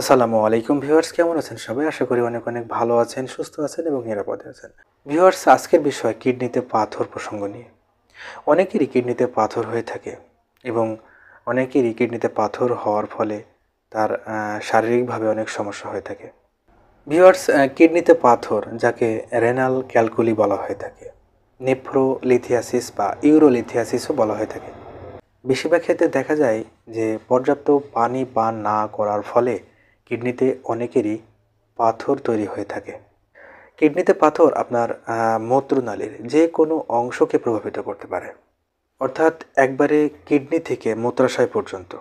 আসসালামু আলাইকুম ভিউয়ার্স, কেমন আছেন সবাই? আশা করি অনেক অনেক ভালো আছেন, সুস্থ আছেন এবং নিরাপদে আছেন। ভিউয়ার্স, আজকের বিষয় কিডনিতে পাথর প্রসঙ্গ নিয়ে। অনেকেরই কিডনিতে পাথর হয়ে থাকে এবং অনেকেরই কিডনিতে পাথর হওয়ার ফলে তার শারীরিকভাবে অনেক সমস্যা হয়ে থাকে। ভিউয়ার্স কিডনিতে পাথর, যাকে রেনাল ক্যালকুলি বলা হয়ে থাকে, নেফ্রোলিথিয়াসিস বা ইউরোলিথিয়াসিসও বলা হয়ে থাকে। বেশিরভাগ ক্ষেত্রে দেখা যায় যে পর্যাপ্ত পানি পান না করার ফলে কিডনিতে অনেকেরই পাথর তৈরি হয়ে থাকে। কিডনিতে পাথর আপনার মূত্রনালীর যে কোনো অংশকে প্রভাবিত করতে পারে। অর্থাৎ একবারে কিডনি থেকে মূত্রাশয় পর্যন্ত।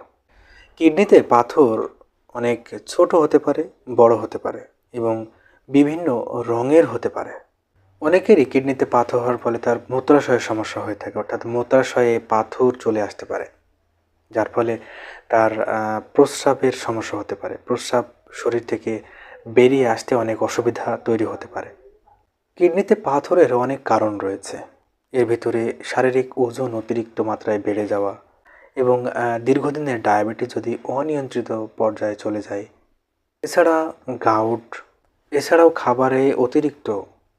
কিডনিতে পাথর অনেক ছোট হতে পারে, বড় হতে পারে এবং বিভিন্ন রঙের হতে পারে। অনেকেরই কিডনিতে পাথর হওয়ার ফলে তার মূত্রাশয়ের সমস্যা হয়ে থাকে, অর্থাৎ মূত্রাশয়ে পাথর চলে আসতে পারে। যার ফলে তার প্রস্রাবের সমস্যা হতে পারে। প্রস্রাব শরীর থেকে বেরিয়ে আসতে অনেক অসুবিধা তৈরি হতে পারে। কিডনিতে পাথরের অনেক কারণ রয়েছে। এর ভিতরে শারীরিক ওজন অতিরিক্ত মাত্রায় বেড়ে যাওয়া এবং দীর্ঘদিনের ডায়াবেটিস যদি অনিয়ন্ত্রিত পর্যায়ে চলে যায়, এছাড়া গাউট, এছাড়াও খাবারে অতিরিক্ত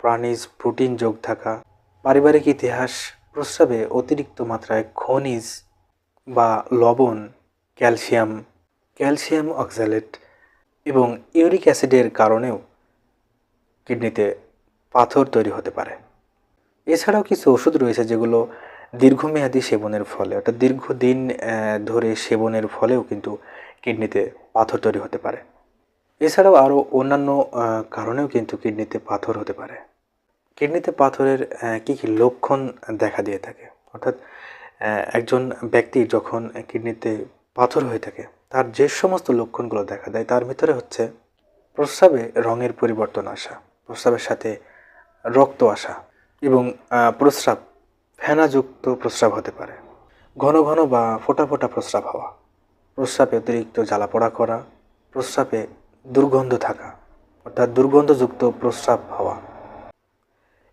প্রাণীজ প্রোটিন যোগ থাকা, পারিবারিক ইতিহাস, প্রস্রাবে অতিরিক্ত মাত্রায় খনিজ বা লবণ, ক্যালসিয়াম ক্যালসিয়াম অক্সালেট এবং ইউরিক অ্যাসিডের কারণেও কিডনিতে পাথর তৈরি হতে পারে। এছাড়াও কিছু ওষুধ রয়েছে যেগুলো দীর্ঘমেয়াদী সেবনের ফলে, অর্থাৎ দীর্ঘদিন ধরে সেবনের ফলেও কিন্তু কিডনিতে পাথর তৈরি হতে পারে। এছাড়াও আরও অন্যান্য কারণেও কিন্তু কিডনিতে পাথর হতে পারে। কিডনিতে পাথরের কী কী লক্ষণ দেখা দিয়ে থাকে? অর্থাৎ একজন ব্যক্তির যখন কিডনিতে পাথর হয়ে থাকে, তার যে সমস্ত লক্ষণগুলো দেখা দেয়, তার ভিতরে হচ্ছে প্রস্রাবে রঙের পরিবর্তন আসা, প্রস্রাবের সাথে রক্ত আসা এবং প্রস্রাব ফেনাযুক্ত প্রস্রাব হতে পারে। ঘন ঘন বা ফোটা ফোটা প্রস্রাব হওয়া, প্রস্রাবে অতিরিক্ত জ্বালাপোড়া করা, প্রস্রাবে দুর্গন্ধ থাকা, অর্থাৎ দুর্গন্ধযুক্ত প্রস্রাব হওয়া।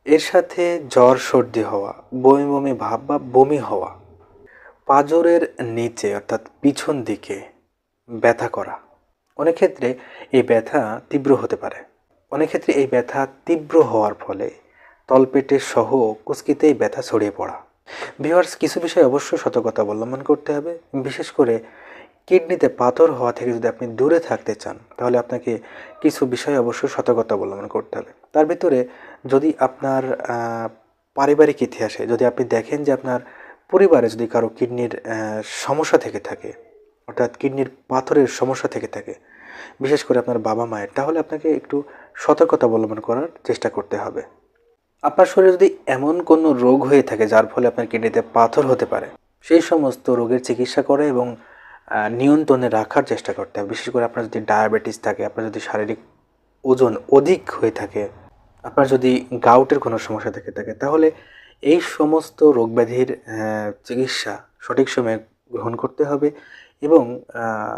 এর সাথে জ্বর, সর্দি হওয়া, বমি বমি ভাব বা বমি হওয়া পাঁজরের নিচে, অর্থাৎ পিছন দিকে ব্যথা করা। অনেক ক্ষেত্রে এই ব্যথা তীব্র হতে পারে। অনেক ক্ষেত্রে এই ব্যথা তীব্র হওয়ার ফলে তলপেটে সহ কুচকিতেই ব্যথা ছড়িয়ে পড়া। ভিওয়ার্স কিছু বিষয়ে অবশ্যই সতর্কতা অবলম্বন করতে হবে। বিশেষ করে কিডনিতে পাথর হওয়া থেকে যদি আপনি দূরে থাকতে চান, তাহলে আপনাকে কিছু বিষয়ে অবশ্যই সতর্কতা অবলম্বন করতে হবে। তার ভিতরে যদি আপনার পারিবারিক ইতিহাসে যদি আপনি দেখেন যে আপনার পরিবারে যদি কারও কিডনির সমস্যা থেকে থাকে, অর্থাৎ কিডনির পাথরের সমস্যা থেকে থাকে, বিশেষ করে আপনার বাবা মায়ের, তাহলে আপনাকে একটু সতর্কতা অবলম্বন করার চেষ্টা করতে হবে। আপনার শরীরে যদি এমন কোনো রোগ হয়ে থাকে যার ফলে আপনার কিডনিতে পাথর হতে পারে, সেই সমস্ত রোগের চিকিৎসা করে এবং নিয়ন্ত্রণে রাখার চেষ্টা করতে হবে। বিশেষ করে আপনার যদি ডায়াবেটিস থাকে, আপনার যদি শারীরিক ওজন অধিক হয়ে থাকে, আপনার যদি গাউটের কোনো সমস্যা থেকে থাকে, তাহলে এই সমস্ত রোগ ব্যাধির চিকিৎসা সঠিক সময়ে গ্রহণ করতে হবে এবং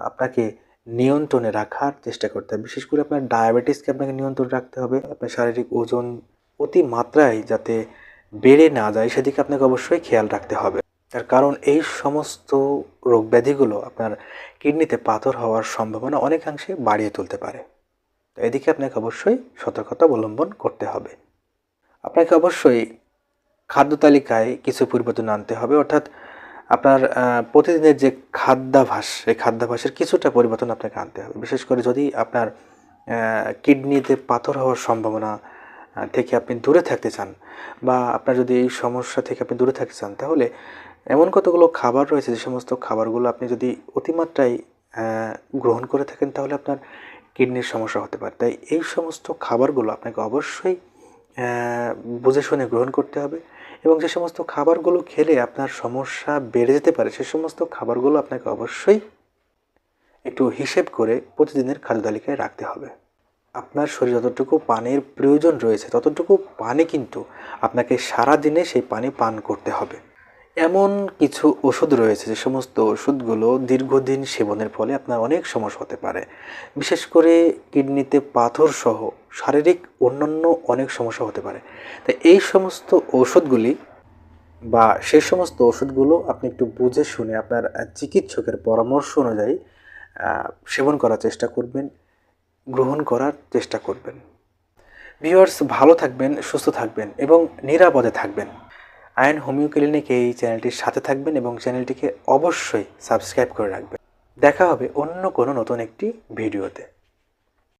আপনাকে নিয়ন্ত্রণে রাখার চেষ্টা করতে হবে। বিশেষ করে আপনার ডায়াবেটিসকে আপনাকে নিয়ন্ত্রণ রাখতে হবে। আপনার শারীরিক ওজন অতি মাত্রায় যাতে বেড়ে না যায় সেদিকে আপনাকে অবশ্যই খেয়াল রাখতে হবে। তার কারণ এই সমস্ত রোগ ব্যাধিগুলো আপনার কিডনিতে পাথর হওয়ার সম্ভাবনা অনেকাংশে বাড়িয়ে তুলতে পারে। তো এদিকে আপনাকে অবশ্যই সতর্কতা অবলম্বন করতে হবে। আপনাকে অবশ্যই খাদ্য তালিকায় কিছু পরিবর্তন আনতে হবে। অর্থাৎ আপনার প্রতিদিনের যে খাদ্যাভাস এই খাদ্যাভাসের কিছুটা পরিবর্তন আপনাকে আনতে হবে। বিশেষ করে যদি আপনার কিডনিতে পাথর হওয়ার সম্ভাবনা থেকে আপনি দূরে থাকতে চান বা আপনার যদি এই সমস্যা থেকে আপনি দূরে থাকতে চান, তাহলে এমন কতগুলো খাবার রয়েছে, যে সমস্ত খাবারগুলো আপনি যদি অতিমাত্রায় গ্রহণ করে থাকেন, তাহলে আপনার কিডনির সমস্যা হতে পারে। তাই এই সমস্ত খাবারগুলো আপনাকে অবশ্যই বুঝে শুনে গ্রহণ করতে হবে। এবং যে সমস্ত খাবারগুলো খেলে আপনার সমস্যা বেড়ে যেতে পারে, সে সমস্ত খাবারগুলো আপনাকে অবশ্যই একটু হিসেব করে প্রতিদিনের খাদ্য তালিকায় রাখতে হবে। আপনার শরীরে যতটুকু পানির প্রয়োজন রয়েছে, ততটুকু পানি কিন্তু আপনাকে সারা দিনে সেই পানি পান করতে হবে। এমন কিছু ওষুধ রয়েছে যে সমস্ত ওষুধগুলো দীর্ঘদিন সেবনের ফলে আপনার অনেক সমস্যা হতে পারে। বিশেষ করে কিডনিতে পাথর সহ শারীরিক অন্যান্য অনেক সমস্যা হতে পারে। তাই এই সমস্ত ওষুধগুলি বা সেই সমস্ত ওষুধগুলো আপনি একটু বুঝে শুনে আপনার চিকিৎসকের পরামর্শ অনুযায়ী সেবন করার চেষ্টা করবেন, গ্রহণ করার চেষ্টা করবেন। ভিউয়ার্স, ভালো থাকবেন, সুস্থ থাকবেন এবং নিরাপদে থাকবেন। আয়ন হোমিও ক্লিনিক এই চ্যানেলটির সাথে থাকবেন এবং চ্যানেলটিকে অবশ্যই সাবস্ক্রাইব করে রাখবেন। দেখা হবে অন্য কোনো নতুন একটি ভিডিওতে।